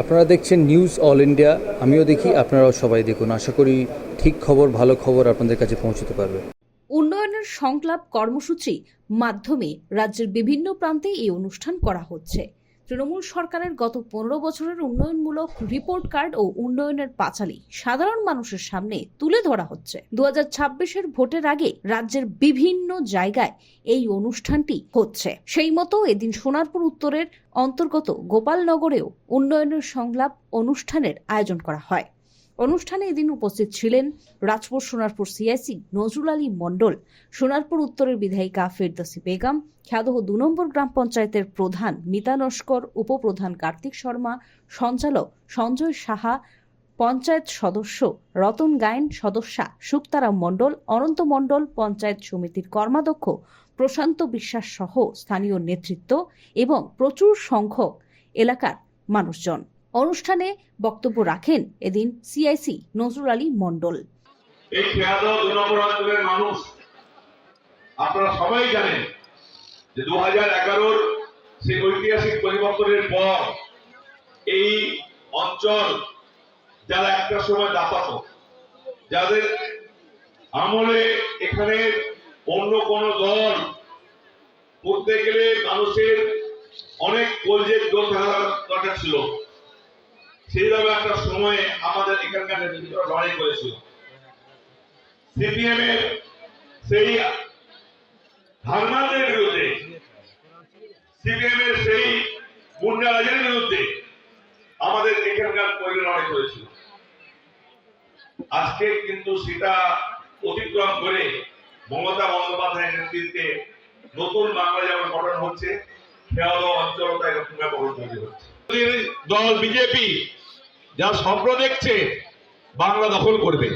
আপনারা দেখছেন news all India আমিও দেখি, আপনারাও সবাই দেখুন। আশা করি ঠিক খবর, ভালো খবর আপনাদের কাছে পৌঁছতে পারবে। উন্নয়নের সংলাপ কর্মসূচি মাধ্যমে রাজ্যের বিভিন্ন প্রান্তে এই অনুষ্ঠান করা হচ্ছে। তৃণমূল সরকারের গত পনেরো বছরের উন্নয়নমূলক রিপোর্ট কার্ড ও উন্নয়নের পাঁচালি সাধারণ মানুষের সামনে তুলে ধরা হচ্ছে। দু ছাব্বিশের ভোটের আগে রাজ্যের বিভিন্ন জায়গায় এই অনুষ্ঠানটি হচ্ছে। সেই মতো এদিন সোনারপুর উত্তরের অন্তর্গত গোপালনগরেও উন্নয়নের সংলাপ অনুষ্ঠানের আয়োজন করা হয়। অনুষ্ঠানে এদিন উপস্থিত ছিলেন রাজপুর সোনারপুর সিআইসি নজরুল আলী মণ্ডল, সোনারপুর উত্তরের বিধায়িকা ফেরদৌসি বেগম খ্যাদহ দু নম্বর গ্রাম পঞ্চায়েতের প্রধান মিতা নস্কর উপপ্রধান কার্তিক শর্মা, সঞ্চালক সঞ্জয় সাহা, পঞ্চায়েত সদস্য রতন গায়েন, সদস্যা শুক্তারা মণ্ডল, অনন্ত মণ্ডল, পঞ্চায়েত সমিতির কর্মাধ্যক্ষ প্রশান্ত বিশ্বাস সহ স্থানীয় নেতৃত্ব এবং প্রচুর সংখ্যক এলাকার মানুষজন। অনুষ্ঠানে বক্তব্য রাখেন এদিন সিআইসি নজরুল আলী মণ্ডল। এই অঞ্চলের মানুষ, আপনারা সবাই জানেন যে দু হাজার এগারোর সেই ঐতিহাসিক পরিবর্তনের পর এই অঞ্চল যারা একটা সময় দাপাত, যাদের আমলে এখানে অন্য কোন দল করতে গেলে মানুষের অনেক কলজের দরকার ছিল। সেইভাবে একটা সময়ে আমাদের এখানকার নেতৃত্ব লড়াই করেছিল। সিপিএম এর সেই ধারণাদের বিরুদ্ধে সিপিএম এর সেই গুন্ডারাজের বিরুদ্ধে আমাদের এখানকার পরিবার লড়াই করেছিল। আজকে কিন্তু সেটা অতিক্রম করে মমতা বন্দ্যোপাধ্যায়ের নেতৃত্বে নতুন বাংলা যেমন গঠন হচ্ছে, খেয়াল অঞ্চল তাই এরকম গঠন তৈরি হচ্ছে। দল বিজেপি যারা স্বপ্ন দেখছে, বাংলা দখল করবে।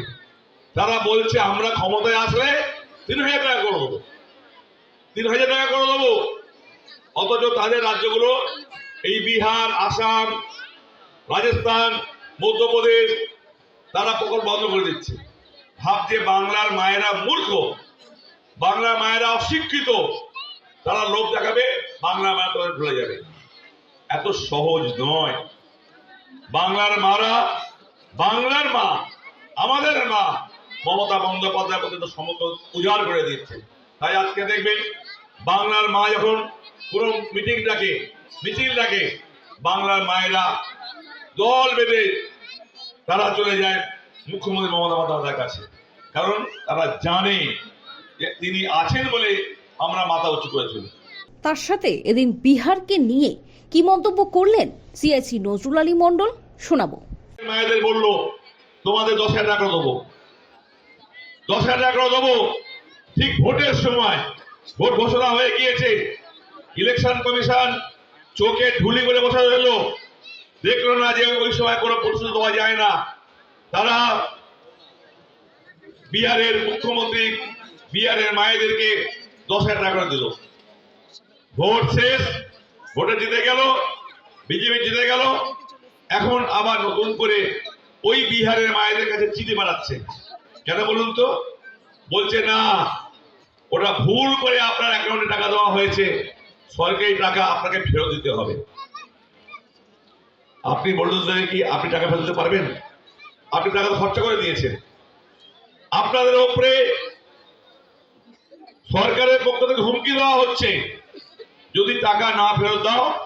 তারা বলছে, আমরা ক্ষমতায় আসলে তিন হাজার টাকা করে দেবো। তিন হাজার টাকা করে দেবো। অথচ তাদের রাজ্যগুলো এই বিহার, আসাম, রাজস্থান, মধ্যপ্রদেশ, তারা প্রকল্প বন্ধ করে দিচ্ছে। ভাবছে বাংলার মায়েরা মূর্খ। বাংলার মায়েরা অশিক্ষিত। তারা লোভ দেখাবে বাংলা মায়ের তাদের ভুলে যাবে। এত সহজ নয়। বাংলার মারা, বাংলার মা, আমাদের মা, মমতা বন্দ্যোপাধ্যায় পর্যন্ত সমস্ত উজাড় করে দিচ্ছে তাই আজকে দেখবেন, বাংলার মা যখন কোনো মিটিং ডাকে মিছিল ডাকে বাংলার মায়েরা দল বেঁধে তারা চলে যায় মুখ্যমন্ত্রী মমতা বন্দ্যোপাধ্যায়ের কাছে। কারণ তারা জানে যে তিনি আছেন বলে আমরা মাথা উঁচু করে চলি। তার সাথে এদিন বিহারকে নিয়ে কি মন্তব্য করলেন? সিআইসি নজরুল আলী মণ্ডল, শোনাবো। মায়েদের বলল, তোমাদের দশ হাজার টাকা দেবো। দশ হাজার টাকা দেবো। ঠিক ভোটের সময় ভোট ঘোষণা হয়ে গিয়েছে। ইলেকশন কমিশন চোখে ঢুলি করে বসা রইল দেখল না যে ওই সময় কোনো প্রশ্ন দেওয়া যায় না। তারা বিহারের মুখ্যমন্ত্রী, বিহারের মায়েদেরকে দশ হাজার টাকা দিল। ভোট শেষ, ভোটে জিতে গেল। বিজেপি জিতে গেল। এখন আবার নতুন করে ওই বিহারের মায়েদের কাছে চিঠি বানাচ্ছে কেন বলুন তো? বলছে, না ওটা ভুল করে আপনার অ্যাকাউন্টে টাকা দেওয়া হয়েছে। সরকারি টাকা আপনাকে ফেরত দিতে হবে। আপনি বলুন কি আপনি টাকা দিতে পারবেন? আপনি টাকা তো খরচা করে দিয়েছেন। আপনাদের ওপরে সরকারের পক্ষ থেকে হুমকি দেওয়া হচ্ছে। যদি টাকা না ফেরত দাও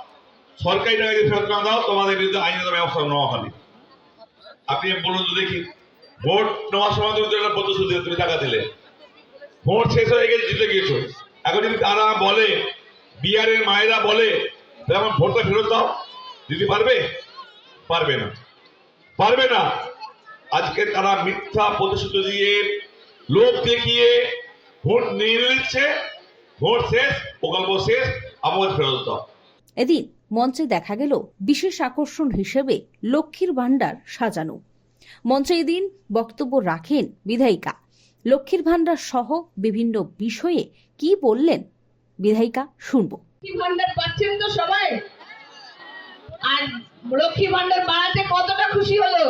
সরকারি টাকা যদি ফেরত না দাও, তোমাদের বিরুদ্ধে আইনত ব্যবস্থা নেওয়া হবে। আপনি বলুন তো দেখি, ভোট নেওয়ার সময় তুমি একটা প্রতিশ্রুতি তুমি টাকা দিলে। ভোট শেষ হয়ে গেছে জিতে গিয়েছো। এখন যদি তারা বলে, বিহারের মায়েরা বলে আমার ভোটটা ফেরত দাও। দিতে পারবে? পারবে না। পারবে না। আজকে তারা মিথ্যা প্রতিশ্রুতি দিয়ে লোক দেখিয়ে ভোট নিয়ে নিচ্ছে। ভোট শেষ, প্রকল্প শেষ আবার ফেরত দাও। এদিন মঞ্চে দেখা গেল বিশেষ আকর্ষণ হিসেবে লক্ষ্মীর ভাণ্ডার সাজানো। মঞ্চে এদিন বক্তব্য রাখেন বিধায়িকা। লক্ষ্মীর ভাণ্ডার সহ বিভিন্ন বিষয়ে কি বললেন বিধায়িকা শুনব। লক্ষ্মী ভান্ডার পাচ্ছেন তো সবাই। আর লক্ষ্মী ভান্ডার বাড়াতে কতটা খুশি হলো?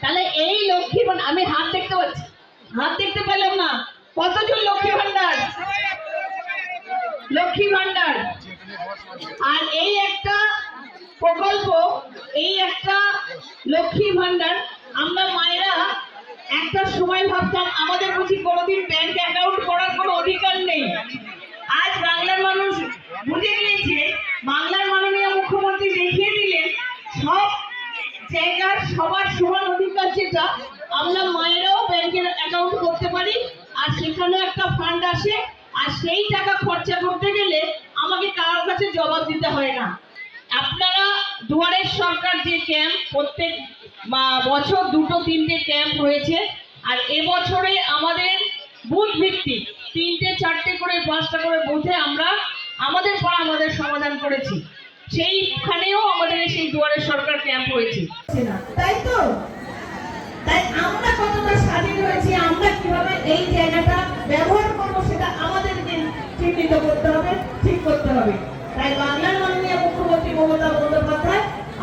তাহলে এই লক্ষ্মী আমি হাত দেখতে পাচ্ছি। হাত দেখতে পেলাম না। কতজন লক্ষ্মী ভান্ডার লক্ষ্মী ভান্ডার আর এই একটা প্রকল্প, এই একটা লক্ষ্মী ভান্ডার, আমরা মায়েরা একটা সময় ভাবতাম, আমাদের বুঝি কোনোদিন ব্যাংক অ্যাকাউন্ট করার কোনো অধিকার নেই। আজ বাংলার মানুষ বুঝে গিয়েছে, বাংলার মাননীয় মুখ্যমন্ত্রী দেখিয়ে দিলেন, সব জায়গার সবার সমান অধিকার যেটা, আমরা মায়েরাও ব্যাংকের অ্যাকাউন্ট করতে পারি, আর সেখানেও একটা ফান্ড আসে, আর সেই টাকা খরচা করতে গেলে কাছে জবাব দিতে হয় না। আপনারা দুয়ারের সরকার যে ক্যাম্প, প্রত্যেক বছর দুটো, তিনটে ক্যাম্প রয়েছে। আর এবছরে আমাদের বুথ ভিত্তিক তিনটে, চারটে করে, পাঁচটা করে বুথে আমরা আমাদের পর আমাদের সমাধান করেছি। সেইখানেও আমাদের সেই দুয়ারের সরকার ক্যাম্প হয়েছে। তাই তো? তাই আমরা কতটা স্বাধীন হয়েছি, আমরা কীভাবে এই জায়গাটা ব্যবহার করব, সেটা আমাদেরকে চিহ্নিত করতে হবে, ঠিক করতে হবে। তাই বাংলার মাননীয় মুখ্যমন্ত্রী মমতা বন্দ্যোপাধ্যায়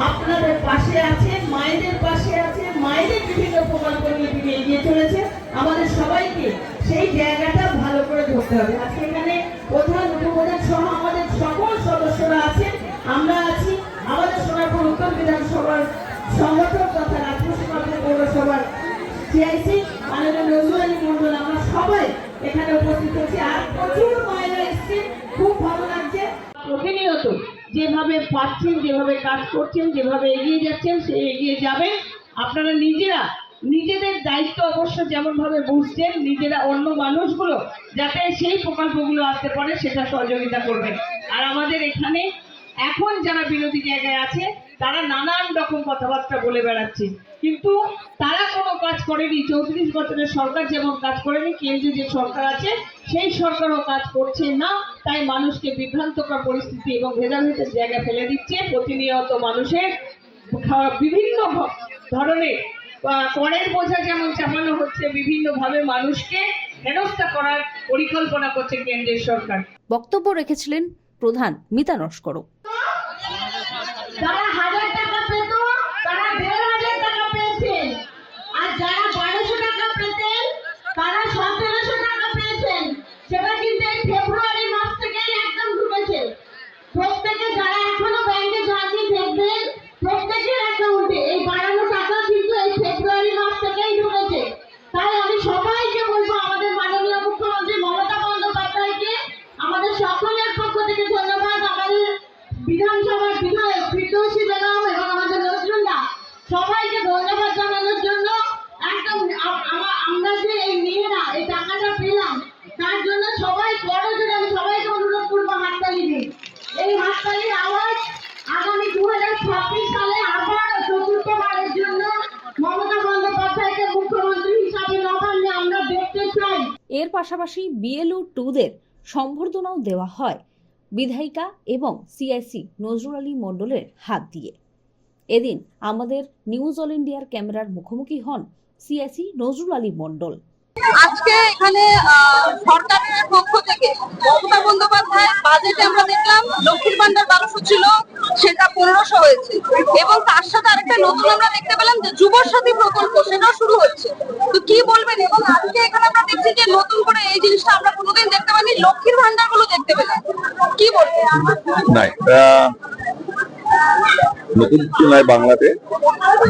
আপনাদের পাশে আছে, মায়েদের পাশে আছে, মায়েদের বিভিন্ন প্রকল্প নিয়ে তিনি এগিয়ে চলেছে আমাদের সবাইকে সেই জায়গাটা ভালো করে ধরতে হবে। আজকে এখানে প্রধান প্রতিনিয়ত যেভাবে পাচ্ছেন, যেভাবে কাজ করছেন, যেভাবে এগিয়ে যাচ্ছেন, সে এগিয়ে যাবেন আপনারা নিজেরা, নিজেদের দায়িত্ব অবশ্য যেমন ভাবে বুঝছেন, নিজেরা অন্য মানুষগুলো যাতে সেই প্রকল্পগুলো আসতে পারে, সেটা সহযোগিতা করবেন। আর আমাদের এখানে এখন যারা বিরোধী জায়গায় আছে, তারা নানান রকম কথাবার্তা বলে বেড়াচ্ছে। কিন্তু তারা কোনো কাজ করেনি চৌত্রিশ বছরের সরকার যেমন কাজ করেনি কেন্দ্রীয় যে সরকার আছে সেই সরকারও কাজ করছে না তাই মানুষকে বিভ্রান্তকর পরিস্থিতি এবং ভেদাভেদের জায়গা ফেলে দিচ্ছে। প্রতিনিয়ত মানুষের বিভিন্ন ধরনের করের বোঝা যেমন চাপানো হচ্ছে বিভিন্নভাবে মানুষকে হেনস্থা করার পরিকল্পনা করছে কেন্দ্রের সরকার। বক্তব্য রেখেছিলেন প্রধান মিতা নস্করও। পাশাপাশি বিএলও টুদের সম্বর্ধনাও দেওয়া হয় বিধায়িকা এবং সিআইসি নজরুল আলী মণ্ডলের হাত দিয়ে। এদিন আমাদের নিউজ অল ইন্ডিয়ার ক্যামেরার মুখোমুখি হন সিআইসি নজরুল আলী মণ্ডল। আজকে এখানে সরকারের পক্ষ থেকে মমতা বন্দ্যোপাধ্যায় বাজেটে আমরা দেখলাম লক্ষ্মীর ভান্ডার বারোশো ছিল, সেটা পনেরোশো হয়েছে। এবং তার সাথে আরেকটা নতুন আমরা দেখতে পেলাম যে যুব সাথী প্রকল্প, সেটাও শুরু হচ্ছে। তো কি বলবেন? এবং আজকে এখানে আমরা দেখছি যে নতুন করে এই জিনিসটা আমরা কোনোদিন দেখতে পাইনি, লক্ষ্মীর ভান্ডারগুলো দেখতে পেলাম। কি বলবেন? নতুন কিছু নয় বাংলাতে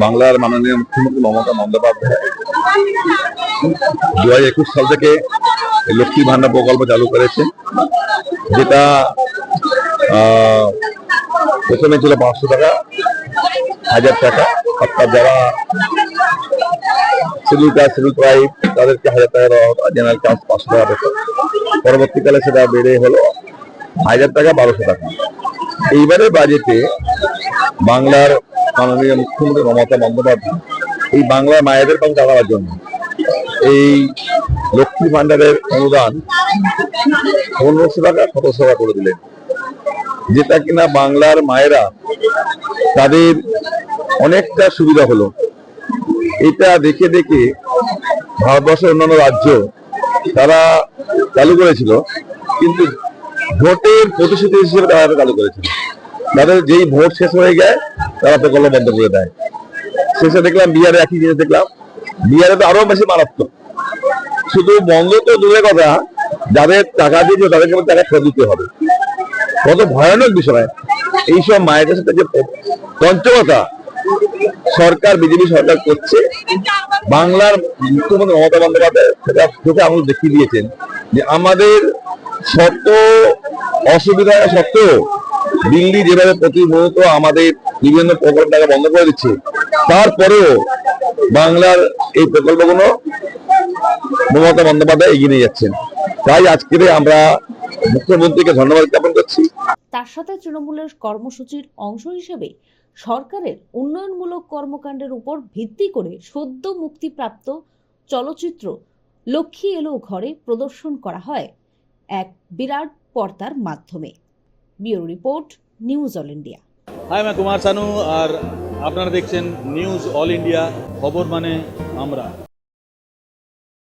বাংলার মাননীয় মুখ্যমন্ত্রী মমতা বন্দ্যোপাধ্যায় দু একুশ সাল থেকে লক্ষ্মী ভান্ডার প্রকল্প চালু করেছে, যেটা প্রথমে ছিল পাঁচশো টাকা, হাজার টাকা। অর্থাৎ যারা শিডিউল কাস্ট শিডিউল ট্রাইব তাদেরকে হাজার টাকা দেওয়া হতো জেনারেল কাস্ট পাঁচশো টাকা পেত। পরবর্তীকালে সেটা বেড়ে হলো হাজার টাকা, বারোশো টাকা। এইবারে বাজেটে বাংলার মাননীয় মুখ্যমন্ত্রী মমতা বন্দ্যোপাধ্যায় এই বাংলার মায়েদের পাশে দাঁড়াবার জন্য এই লক্ষ্মী ভান্ডারের অনুদান পনেরোশো টাকা সতেরোশো টাকা করে দিলেন। যেটা কিনা বাংলার মায়েরা তাদের অনেকটা সুবিধা হলো। এটা দেখে দেখে ভারতবর্ষের অন্যান্য রাজ্য তারা চালু করেছিল, কিন্তু ভোটের প্রতিশ্রুতি হিসেবে তারা চালু করেছিল। তাদের যেই ভোট শেষ হয়ে যায়, তারা প্রকল্প বন্ধ করে দেয়। শেষে দেখলাম বিহারে একই জিনিস দেখলাম বিহারে আরও বেশি মারাত্মক। শুধু বন্ধ তো দূরের কথা, যাদের টাকা দিয়েছে তাদেরকে টাকা ফেরত দিতে হবে। কত ভয়ানক বিষয়। এইসব মায়েদের সাথে যে পঞ্চমতা সরকার, বিজেপি সরকার করছে, বাংলার মুখ্যমন্ত্রী মমতা বন্দ্যোপাধ্যায় সেটা চোখে আঙুল দেখিয়ে দিয়েছেন যে আমাদের শত অসুবিধা সত্ত্বেও দিল্লি যেভাবে প্রতিনিয়ত আমাদের বিভিন্ন প্রকল্প টাকা বন্ধ করে দিচ্ছে, তারপরেও বাংলার এই প্রকল্পগুলো মমতা বন্দ্যোপাধ্যায় এগিয়ে নিয়ে যাচ্ছেন। তাই আজকের আমরা মুখ্যমন্ত্রীকে ধন্যবাদ জ্ঞাপন করছি। তার সাথে তৃণমূলের কর্মসূচির অংশ হিসেবে সরকারের উন্নয়নমূলক কর্মকাণ্ডের উপর ভিত্তি করে সদ্য মুক্তিপ্রাপ্ত চলচ্চিত্র লক্ষ্মী এলো ঘরে প্রদর্শন করা হয় এক বিরাট পর্দার মাধ্যমে। Bureau report, news all India. Hi আমি কুমার সানু আর আপনারা দেখছেন নিউজ অল ইন্ডিয়া খবর মানে আমরা